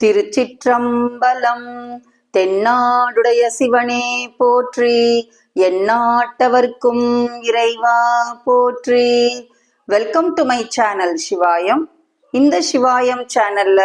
திருச்சிற்றம்பலம். தென்னாடுடைய சிவனே போற்றி எந்நாட்டவர்க்கும் இறைவா போற்றி. Welcome to my channel Sivayam இந்த சிவாயம் சேனல்ல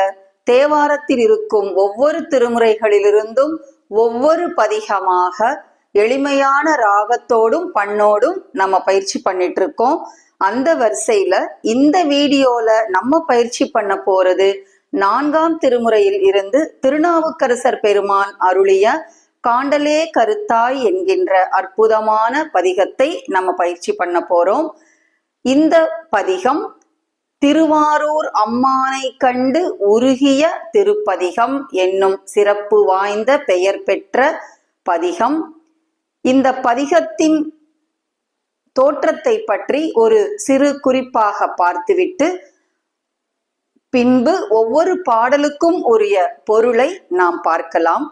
தேவாரத்தில் இருக்கும் ஒவ்வொரு திருமுறைகளிலிருந்தும் ஒவ்வொரு பதிகமாக எளிமையான ராகத்தோடும் பண்ணோடும் நம்ம பயிற்சி பண்ணிட்டு இருக்கோம் அந்த வரிசையில இந்த வீடியோல நம்ம பயிற்சி பண்ண போறது நான்காம் திருமுறையில் இருந்து திருநாவுக்கரசர் பெருமான் அருளிய காண்டலே கருத்தாய் என்கின்ற அற்புதமான பதிகத்தை நம்ம பயிற்சி பண்ண போறோம். இந்த பதிகம் திருவாரூர் அம்மானை கண்டு உருகிய திருப்பதிகம் என்னும் சிறப்பு வாய்ந்த பெயர் பெற்ற பதிகம். இந்த பதிகத்தின் தோற்றத்தை பற்றி ஒரு சிறு குறிப்பாக பார்த்துவிட்டு பின்பு ஒவ்வொரு பாடலுக்கும் உரிய பொருளை நாம் பார்க்கலாம்.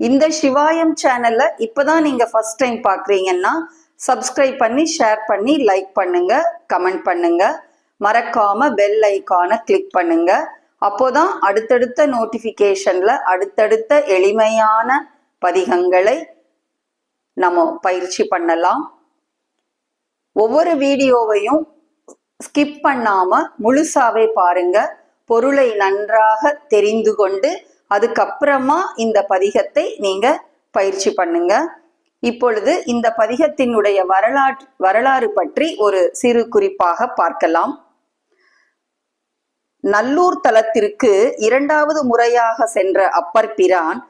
இந்த சிவாயம் சேனல்ல இப்பதான் நீங்க ஃபர்ஸ்ட் டைம் பாக்குறீங்கன்னா சப்ஸ்கிரைப் பண்ணி ஷேர் பண்ணி லைக் பண்ணுங்க கமெண்ட் பண்ணுங்க. மறக்காம பெல் ஐக்கானை கிளிக் பண்ணுங்க. அப்போதான் அடுத்தடுத்த நோட்டிபிகேஷன்ல அடுத்தடுத்த எளிமையான பதிகங்களை நம்ம பயிற்சி பண்ணலாம். ஒவ்வொரு வீடியோவையும் ஸ்கிப் பண்ணாம முழுசாவே பாருங்க. பொருளை நன்றாக தெரிந்து கொண்டு அதுக்கப்புறமா இந்த பதிகத்தை நீங்க பயிற்சி பண்ணுங்க. இப்பொழுது இந்த பதிகத்தினுடைய வரலாற்று வரலாறு பற்றி ஒரு சிறு குறிப்பாக பார்க்கலாம். நல்லூர் தலத்திற்கு இரண்டாவது முறையாக சென்ற அப்பர் பிரான்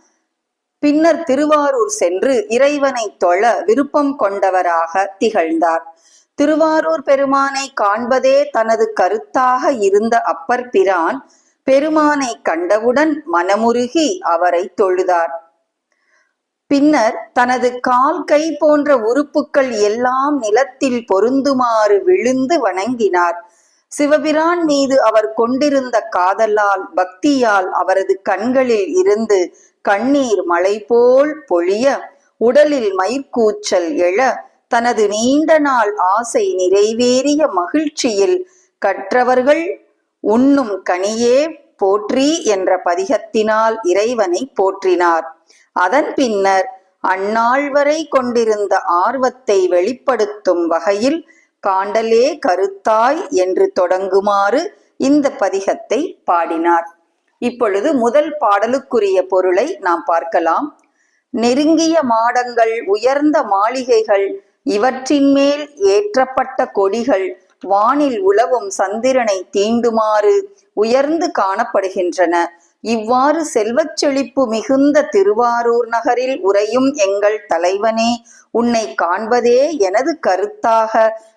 பின்னர் திருவாரூர் சென்று இறைவனை தொழ விருப்பம் கொண்டவராக திகழ்ந்தார். திருவாரூர் பெருமானை காண்பதே தனது கருத்தாக இருந்த அப்பர் பிரான் பெருமானை கண்டவுடன் மனமுருகி அவரை தொழுதார். பின்னர் தனது கால் கை போன்ற உறுப்புக்கள் எல்லாம் நிலத்தில் பொருந்துமாறு விழுந்து வணங்கினார். சிவபிரான் மீது அவர் கொண்டிருந்த காதலால் பக்தியால் அவரது கண்களில் இருந்து கண்ணீர் மலை போல் பொழிய உடலில் மயிர்கூச்சல் எழ தனது நீண்ட நாள் ஆசை நிறைவேறிய மகிழ்ச்சியில் கற்றவர்கள் உண்ணும் கனியே போற்றி என்ற பதிகத்தினால் இறைவனை போற்றினார். அதன் பின்னர் அந்நாள் வரை கொண்டிருந்த ஆர்வத்தை வெளிப்படுத்தும் வகையில் காண்டலே கருத்தாய் என்று தொடங்குமாறு இந்த பதிகத்தை பாடினார். இப்பொழுது முதல் பாடலுக்குரிய பொருளை நாம் பார்க்கலாம். நெருங்கிய மாடங்கள் உயர்ந்த மாளிகைகள் இவற்றின் மேல் ஏற்றப்பட்ட கொடிகள் வானில் உலவும் சந்திரனை தீண்டுமாறு உயர்ந்து காணப்படுகின்றன. இவ்வாறு செல்வச் செழிப்பு மிகுந்த திருவாரூர் நகரில் உறையும் எங்கள் தலைவனே உன்னை காண்பதே எனது கருத்தாக.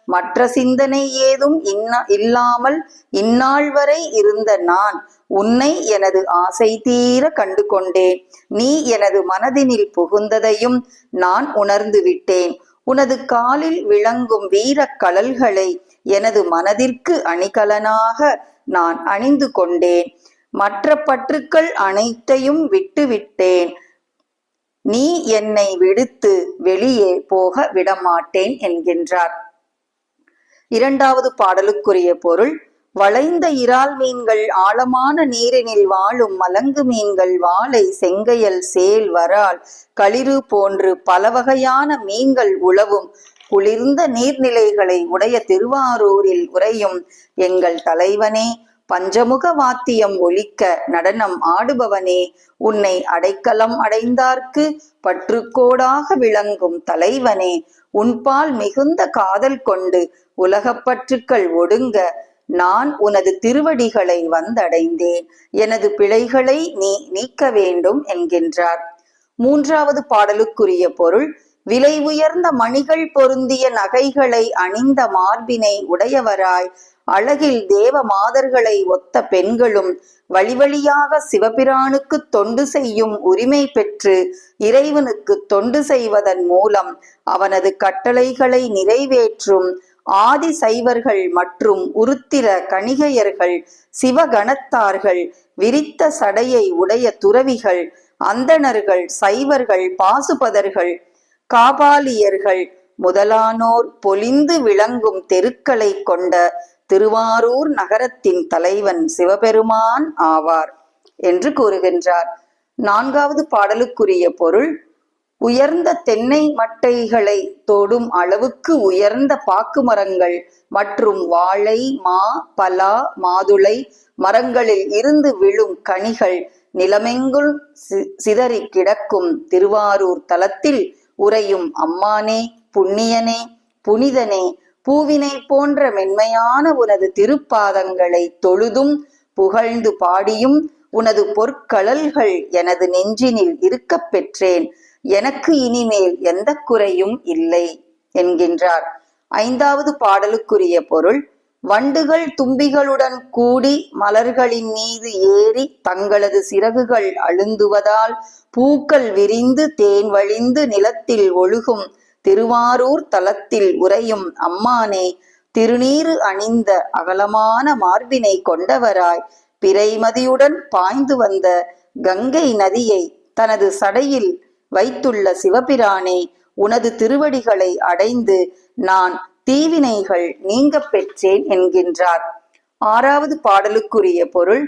மற்ற சிந்தனை ஏதும் இன்னா இல்லாமல் இந்நாள் வரை இருந்த நான் உன்னை எனது ஆசை தீர கண்டு கொண்டேன் நீ எனது மனதினில் புகுந்ததையும் நான் உணர்ந்து விட்டேன். உனது காலில் விளங்கும் வீரக் கடல்களை எனது மனதிற்கு அணிகலனாக நான் அணிந்து கொண்டேன். மற்ற பற்றுக்கள் அனைத்தையும் விட்டுவிட்டேன். நீ என்னை விடுத்து வெளியே போக விடமாட்டேன் என்கின்றார். இரண்டாவது பாடலுக்குரிய பொருள் வளைந்த இறால் மீன்கள் ஆழமான நீரினில் வாழும் மலங்கு மீன்கள் வாளை செங்கையல் சேல் வரால் களிறு போன்று பல வகையான மீன்கள் உழவும் குளிர்ந்த நீர்நிலைகளை உடைய திருவாரூரில் உறையும் எங்கள் தலைவனே. பஞ்சமுக வாத்தியம் ஒலிக்க நடனம் ஆடுபவனே. உன்னை அடைக்கலம் அடைந்தார்க்கு பற்றுக்கோடாக விளங்கும் தலைவனே. உன்பால் மிகுந்த காதல் கொண்டு உலகப் பற்றுக்கள் ஒடுங்க நான் உனது திருவடிகளை வந்தடைந்தேன். எனது பிழைகளை நீ நீக்க வேண்டும் என்கின்றார். மூன்றாவது பாடலுக்குரிய பொருள் விலை உயர்ந்த மணிகள் பொருந்திய நகைகளை அணிந்த மார்பினை உடையவராய். அழகில் தேவ மாதர்களை ஒத்த பெண்களும் வழிவழியாக சிவபிரானுக்கு தொண்டு செய்யும் உரிமை பெற்று இறைவனுக்கு தொண்டு செய்வதன் மூலம் அவனது கட்டளைகளை நிறைவேற்றும் ஆதி சைவர்கள் மற்றும் உருத்திர கணிகையர்கள் சிவகணத்தார்கள் விரித்த சடையை உடைய துறவிகள் அந்தணர்கள் சைவர்கள் பாசுபதர்கள் காபாலியர்கள் முதலானோர் பொலிந்து விளங்கும் தெருக்களை கொண்ட திருவாரூர் நகரத்தின் தலைவன் சிவபெருமான் ஆவார் என்று கூறுகின்றார். நான்காவது பாடலுக்குரிய பொருள் உயர்ந்த தென்னை மட்டைகளை தொடும் அளவுக்கு உயர்ந்த பாக்கு மரங்கள் மற்றும் வாழை மா பலா மாதுளை மரங்களில் இருந்து விழும் கனிகள் நிலமெங்குள் சி- சிதறி கிடக்கும் திருவாரூர் தலத்தில் உறையும் அம்மானே புண்ணியனே புனிதனே பூவினை போன்ற மென்மையான உனது திருப்பாதங்களை தொழுதும் புகழ்ந்து பாடியும் உனது பொற்கழல்கள் எனது நெஞ்சினில் இருக்கப் பெற்றேன். எனக்கு இனிமேல் எந்த குறையும் இல்லை என்கின்றார். ஐந்தாவது பாடலுக்குரிய பொருள் வண்டுகள் தும்பிகளுடன் கூடி மலர்களின் மீது ஏறி தங்களது சிறகுகள் அழுந்துவதால் பூக்கள் விரிந்து தேன் வழிந்து நிலத்தில் ஒழுகும். திருவாரூர் தலத்தில் உறையும் அம்மானே திருநீறு அணிந்த அகலமான மார்பினை கொண்டவராய் பிறைமதியுடன் பாய்ந்து வந்த கங்கை நதியை தனது சடையில் வைத்துள்ள சிவபிரானே உனது திருவடிகளை அடைந்து நான் தீவினைகள் நீங்க பெற்றேன் என்கின்றார். ஆறாவது பாடலுக்குரிய பொருள்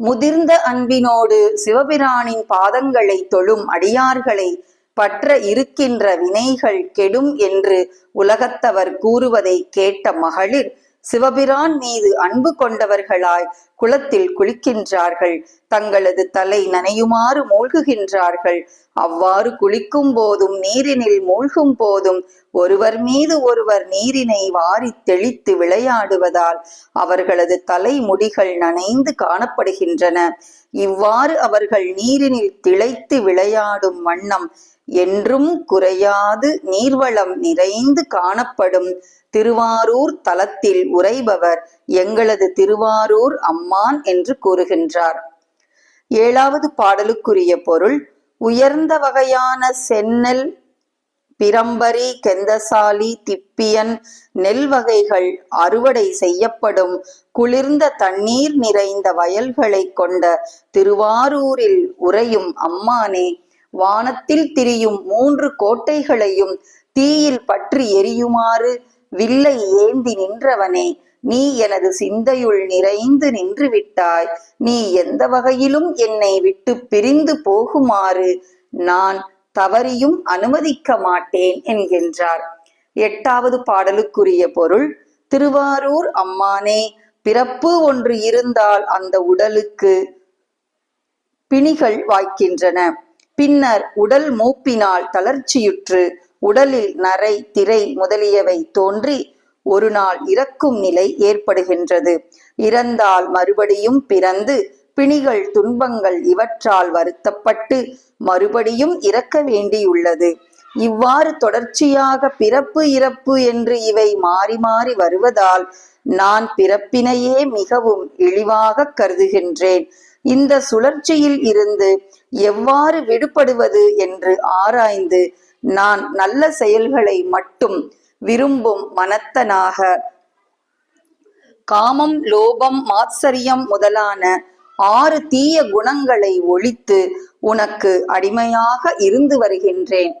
முதிர்ந்த அன்பினோடு சிவபிரானின் பாதங்களை தொழும் அடியார்களை பற்ற இருக்கின்ற வினைகள் கெடும் என்று உலகத்தவர் கூறுவதை கேட்ட மகளிர் சிவபிரான் மீது அன்பு கொண்டவர்களாய் குளத்தில் குளிக்கின்றார்கள். தங்களது தலை நனையுமாறு மூழ்குகின்றார்கள். அவ்வாறு குளிக்கும் போதும் நீரினில் மூழ்கும் போதும் ஒருவர் மீது ஒருவர் நீரினை வாரி தெளித்து விளையாடுவதால் அவர்களது தலைமுடிகள் நனைந்து காணப்படுகின்றன. இவ்வாறு அவர்கள் நீரினில் திளைத்து விளையாடும் வண்ணம் என்றும் குறையாது நீர்வளம் நிறைந்து காணப்படும். திருவாரூர் தலத்தில் உறைபவர் எங்களது திருவாரூர் அம்மான் என்று கூறுகின்றார். ஏழாவது பாடலுக்குரிய பொருள் உயர்ந்த வகையான செந்நெல் பிரம்பரி கெந்தசாலி திப்பியன் நெல் வகைகள் அறுவடை செய்யப்படும். குளிர்ந்த தண்ணீர் நிறைந்த வயல்களை கொண்ட திருவாரூரில் உறையும் அம்மானே வானத்தில் திரியும் மூன்று கோட்டைகளையும் தீயில் பற்றி எரியுமாறு வில்லை ஏந்தி நின்றவனே நீ எனது சிந்தையுள் நிறைந்து நின்று விட்டாய் நீ எந்த வகையிலும் என்னை விட்டு பிரிந்து போகுமாறு நான் தவறியும் அனுமதிக்க மாட்டேன் என்கின்றார். எட்டாவது பாடலுக்குரிய பொருள் திருவாரூர் அம்மானே பிறப்பு ஒன்று இருந்தால் அந்த உடலுக்கு பிணிகள் வாய்க்கின்றன. பின்னர் உடல் மூப்பினால் தளர்ச்சியுற்று உடலில் நரை திரை முதலியவை தோன்றி ஒரு நாள் இறக்கும் நிலை ஏற்படுகின்றது. இறந்தால் மறுபடியும் பிறந்து பிணிகள் துன்பங்கள் இவற்றால் வருத்தப்பட்டு மறுபடியும் இறக்க வேண்டியுள்ளது. இவ்வாறு தொடர்ச்சியாக பிறப்பு இறப்பு என்று இவை மாறி மாறி வருவதால் நான் பிறப்பினையே மிகவும் இழிவாக கருதுகின்றேன். இந்த சுழற்சியில் இருந்து எவ்வாறு விடுபடுவது என்று ஆராய்ந்து நான் நல்ல செயல்களை மட்டும் விரும்பும் மனத்தனாக காமம் லோபம் மாத்சரியம் முதலான ஆறு தீய குணங்களை ஒழித்து உனக்கு அடிமையாக இருந்து வருகின்றேன்.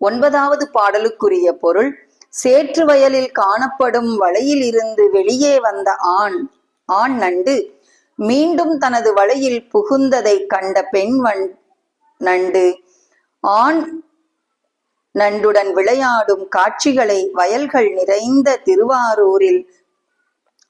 ஒன்பதாவது பாடலுக்குரிய பொருள் சேற்று வயலில் காணப்படும் வலையில் இருந்து வெளியே வந்த ஆண். ஆண் நண்டு. மீண்டும் தனது வலையில் புகுந்ததை கண்ட பெண் வன் நண்டு ஆண் நண்டுடன் விளையாடும் காட்சிகளை வயல்கள் நிறைந்த திருவாரூரில்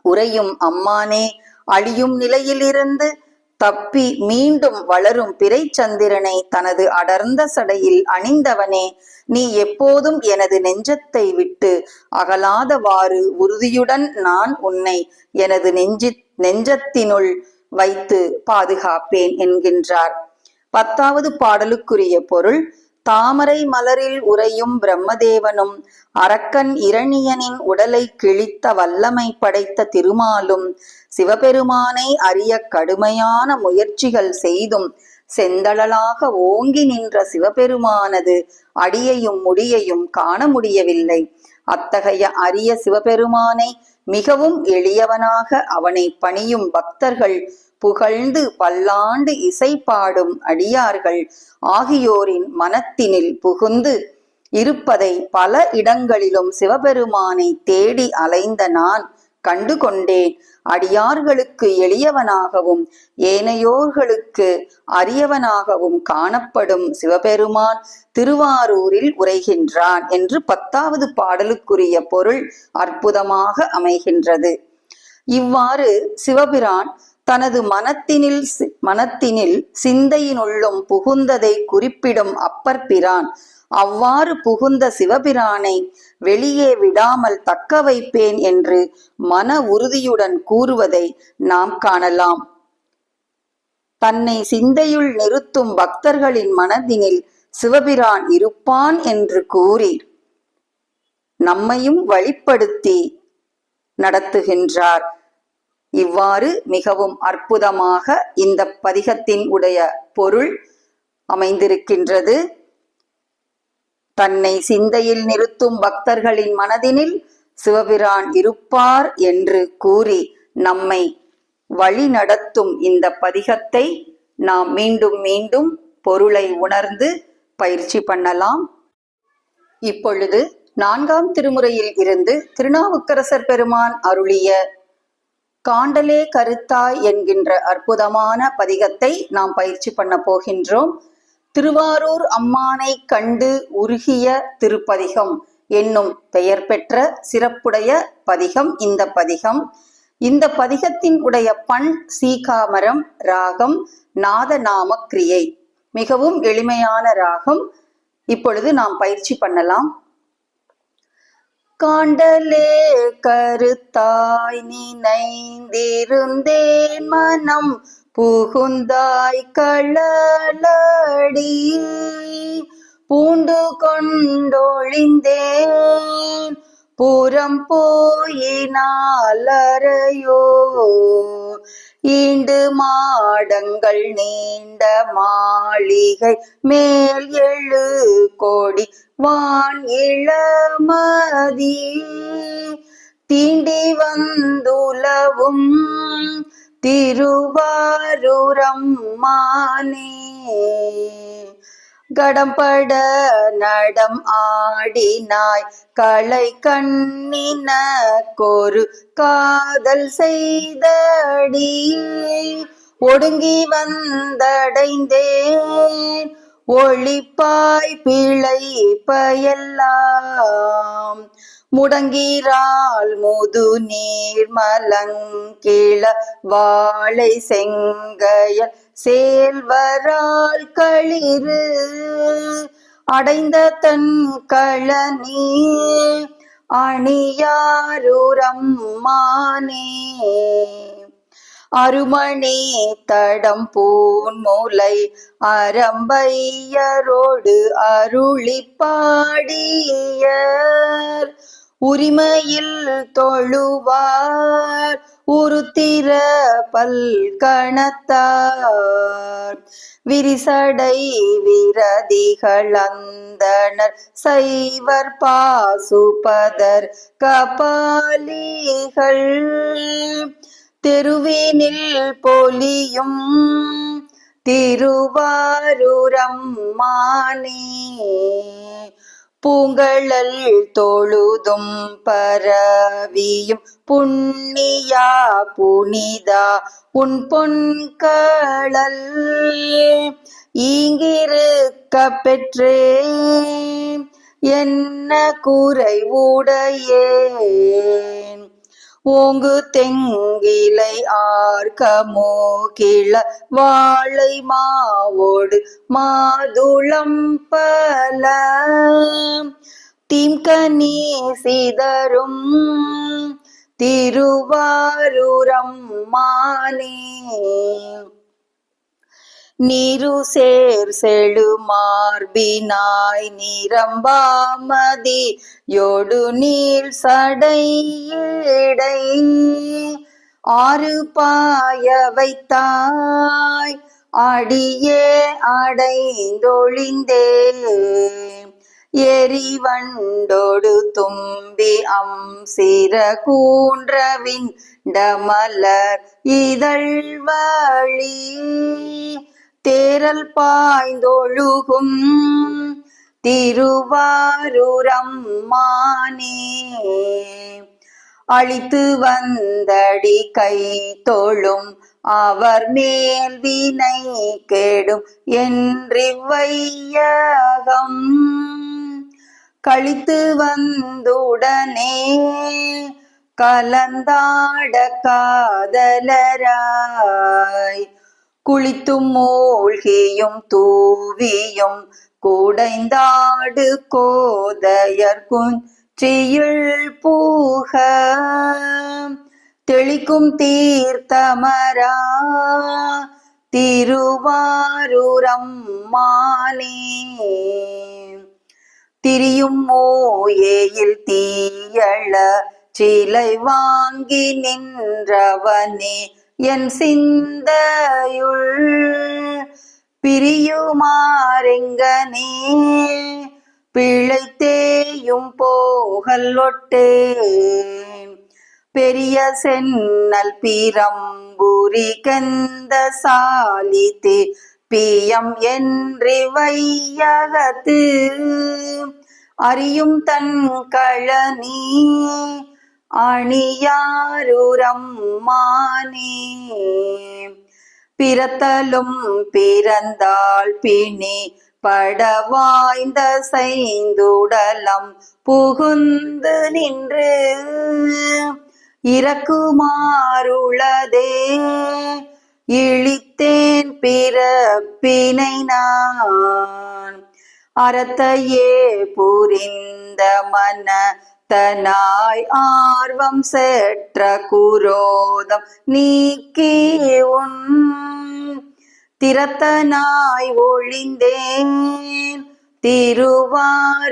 உறையும் அம்மானே அழியும் நிலையிலிருந்து தப்பி மீண்டும் வளரும் பிறைச்சந்திரனை தனது அடர்ந்த சடையில் அணிந்தவனே நீ எப்போதும் எனது நெஞ்சத்தை விட்டு அகலாதவாறு உறுதியுடன் நான் உன்னை எனது நெஞ்சி நெஞ்சத்தினுள் வைத்து பாதுகாப்பேன் என்கின்றார். பத்தாவது பாடலுக்குரிய பொருள் தாமரை மலரில் உறையும் பிரம்மதேவனும் அரக்கன் இரணியனின் உடலை கிழித்த வல்லமை படைத்த திருமாலும் சிவபெருமானை அறிய கடுமையான முயற்சிகள் செய்தும் செந்தழலாக ஓங்கி நின்ற சிவபெருமானது அடியையும் முடியையும் காண முடியவில்லை. அத்தகைய அரிய சிவபெருமானை மிகவும் எளியவனாக அவனை பணியும் பக்தர்கள் புகழ்ந்து பல்லாண்டு இசை பாடும் அடியார்கள் ஆகியோரின் மனத்தினில் புகுந்து இருப்பதை பல இடங்களிலும் சிவபெருமானை தேடி அலைந்த நான் கண்டு கொண்டேன் அடியார்களுக்கு எளியவனாகவும் ஏனையோர்களுக்கு அரியவனாகவும் காணப்படும் சிவபெருமான் திருவாரூரில் உரைகின்றான் என்று பத்தாவது பாடலுக்குரிய பொருள் அற்புதமாக அமைகின்றது. இவ்வாறு சிவபிரான் தனது மனத்தினில் மனத்தினில் சிந்தையினுள்ளும் புகுந்ததை குறிப்பிடும் அப்பர் பிரான். அவ்வாறு புகுந்த சிவபிரானை வெளியே விடாமல் தக்க வைப்பேன் என்று மன உறுதியுடன் கூறுவதை நாம் காணலாம். தன்னை சிந்தையுள் நிறுத்தும் பக்தர்களின் மனதினில் சிவபிரான் இருப்பான் என்று கூறி நம்மையும் வழிப்படுத்தி நடத்துகின்றார். இவ்வாறு மிகவும் அற்புதமாக இந்த பதிகத்தின் உடைய பொருள் அமைந்திருக்கின்றது. தன்னை சிந்தையில் நிறுத்தும் பக்தர்களின் மனதினில் சிவபிரான் இருப்பார் என்று கூறி நம்மை வழி நடத்தும் இந்த பதிகத்தை நாம் மீண்டும் மீண்டும் பொருளை உணர்ந்து பயிற்சி பண்ணலாம். இப்பொழுது நான்காம் திருமுறையில் இருந்து திருநாவுக்கரசர் பெருமான் அருளிய காண்டலே கருத்தாய் என்கின்ற அற்புதமான பதிகத்தை நாம் பயிற்சி பண்ண போகின்றோம். திருவாரூர் அம்மானை கண்டு உருகிய திருப்பதிகம் என்னும் பெயர் பெற்ற சிறப்புடைய பதிகம் இந்த பதிகம். இந்த பதிகத்தின் உடைய பண் சீகாமரம் ராகம் நாதநாம கிரியை. மிகவும் எளிமையான ராகம். இப்பொழுது நாம் பயிற்சி பண்ணலாம். காண்டலே கருத்தாய் நினைந்திருந்தேன் மனம் புகுந்தாய் களலடி பூண்டு கொண்டொழிந்தேன் புறம் போயினாலறையோ. ஈண்டு மாடங்கள் நீண்ட மாளிகை மேல் எழு கோடி வான் இளமதி. தீண்டி வந்துலவும் திருவாரூரம்மானே. கடம்பட நடம் ஆடினாய். களை கண்ணின கொரு காதல் செய்தடி ஒடுங்கி வந்தடைந்தேன். ஒளிப்பாய் பிழை பயெல்லாம் முடங்கிறாள் முது நீர் மலங்கிள வாழை செங்கையல் சேல்வரால் களிறு அடைந்த தன் களனி. அணியாரூரம் மானே அருமணி தடம் பூன் மூலை அரம்பையரோடு அருளி பாடியர். உரிமையில் தொழுவார். உருத்திர பல்கணத்தார் விரிசடை விரதிகள் அந்தனர். சைவர் பாசுபதர் கபாலிகள். தெருவினில் பொலியும் திருவாரூரம் மானே பூங்கழல் தொழுதும் பரவியும் புண்ணியா புனிதா உன் பொன்கழல் ஈங்கிருக்க பெற்றே என்ன குறைவுடையேன் ஓங்கு தெங்கிலை ஆர்க்கமோ கிள வாழை மாவோடு மாதுளம் பல. திம்கனி சிதரும் திருவாரூரம் மானே நீரு சேர் செழு மார்பினாய் நிரம்பாமதி யோடு நீள் சடையடை ஆறு பாய வைத்தாய் அடியே அடைந்தொழிந்தே எரிவண்டோடு தும்பி அம் சிற கூன்றவின் டமலர் இதழ் வழி. தேரல் பாய்ந்தொழுகும். திருவாரூரம்மானே அழித்து வந்தடி கை தொழும் அவர் மேல் வினை கேடும் என்றிவையகம் கழித்து வந்துடனே கலந்தாட காதலராய். குளித்தும் மூழ்கியும் தூவியும் கூடைந்தாடு கோதையர் குன்றியுள் பூக. தெளிக்கும் தீர்த்தமரா. திருவாரூரம்மானே திரியும் மூயேயில் தீயள சிலை வாங்கி நின்றவனே. என் சிந்தையுள் பிரியுமாறெங்கனே? பிழைத்தேயும் போகல் போகல்லொட்டே பெரிய சென்னல் பீரம்புரி கெந்த சாலித்தே பியம் என்று வையகத்து. அறியும் தன் கழனி அணியாருரம்மானே. பிறத்தலும் பிறந்தாள் பிணி படவாய்ந்த செய்துடலம் புகுந்து நின்று இறக்குமாறுளதே. இழித்தேன் பிறப்பினை நான் அறத்தையே புரிந்த மன தனாய் ஆர்வம் செற்ற குரோதம் நீக்கி உன். திறத்தனாய் ஒளிந்தேன் திருவாரூரம்மானே.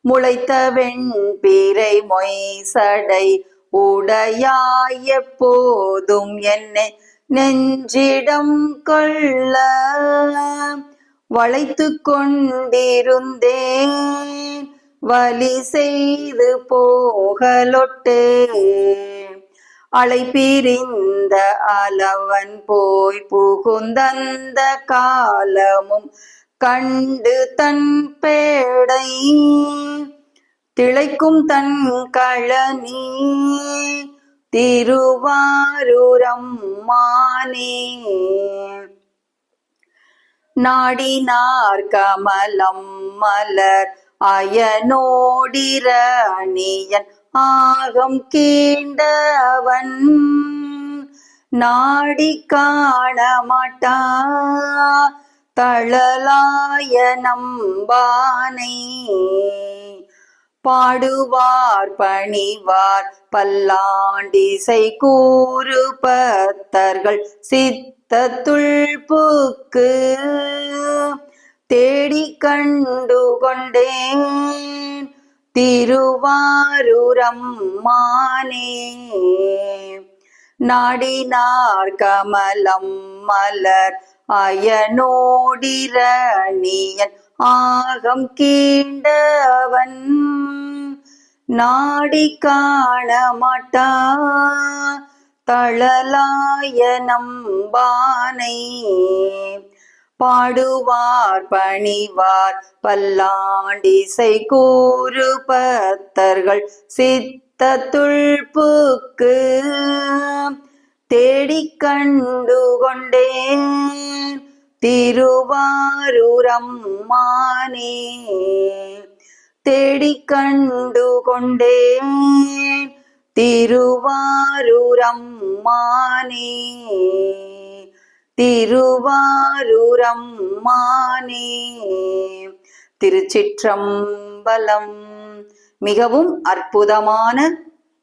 முளைத்த வெண்பிறை மொய் சடை உடையாய் எப்போதும் என்னை நெஞ்சிடம் கொள்ள. வளைத்து கொண்டிருந்தேன் வலி செய்து போகலொட்டே. அலை பிரிந்த அளவன் போய் புகுந்தந்த காலமும் கண்டு தன் பேடை திளைக்கும் தன் கழனி. திருவாரூரம்மானே நாடினார் கமலம் மலர் அயனோடிரணியன் ஆகம் கீண்டவன் நாடி காண மாட்டா தளலாய நம்பானை. பாடுவார் பணிவார் பல்லாண்டிசை கூறு பத்தர்கள் தத்துள் பூக்கு தேடி கண்டு கொண்டேன். திருவாரூரம்மானே நாடினார் கமலம் மலர் அயனோடிரணியன் ஆகம் கீண்டவன். நாடி காண மாட்டான் தளலாய நம்பானை. பாடுவார் பணிவார் பல்லாண்டிசை கூறு பத்தர்கள் சித்த புக்கு தேடிக் கண்டு கொண்டேன் திருவாரூரம்மானே. தேடிக் கண்டு கொண்டேன் திருவாரூரம்மானே திருவாரூரம்மானே. திருச்சிற்றம்பலம் மிகவும் அற்புதமான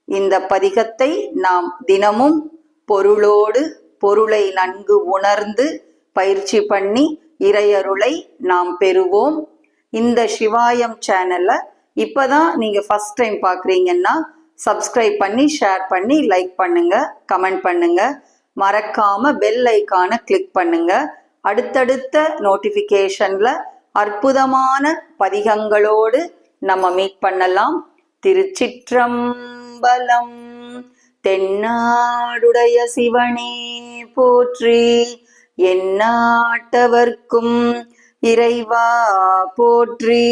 இந்த பதிகத்தை நாம் தினமும் பொருளோடு பொருளை நன்கு உணர்ந்து பயிற்சி பண்ணி இறையருளை நாம் பெறுவோம். இந்த சிவாயம் சேனல்ல இப்பதான் நீங்க ஃபர்ஸ்ட் டைம் பாக்குறீங்கன்னா சப்ஸ்கிரைப் பண்ணி ஷேர் பண்ணி லைக் பண்ணுங்க கமெண்ட் பண்ணுங்க. மறக்காம பெல் ஐக்கானை கிளிக் பண்ணுங்க. அடுத்தடுத்த நோட்டிஃபிகேஷன்ல அற்புதமான பதிகங்களோடு நம்ம மீட் பண்ணலாம். திருச்சிற்றம்பலம் தென்னாடுடைய சிவனே போற்றி எந்நாட்டவர்க்கும் இறைவா போற்றி.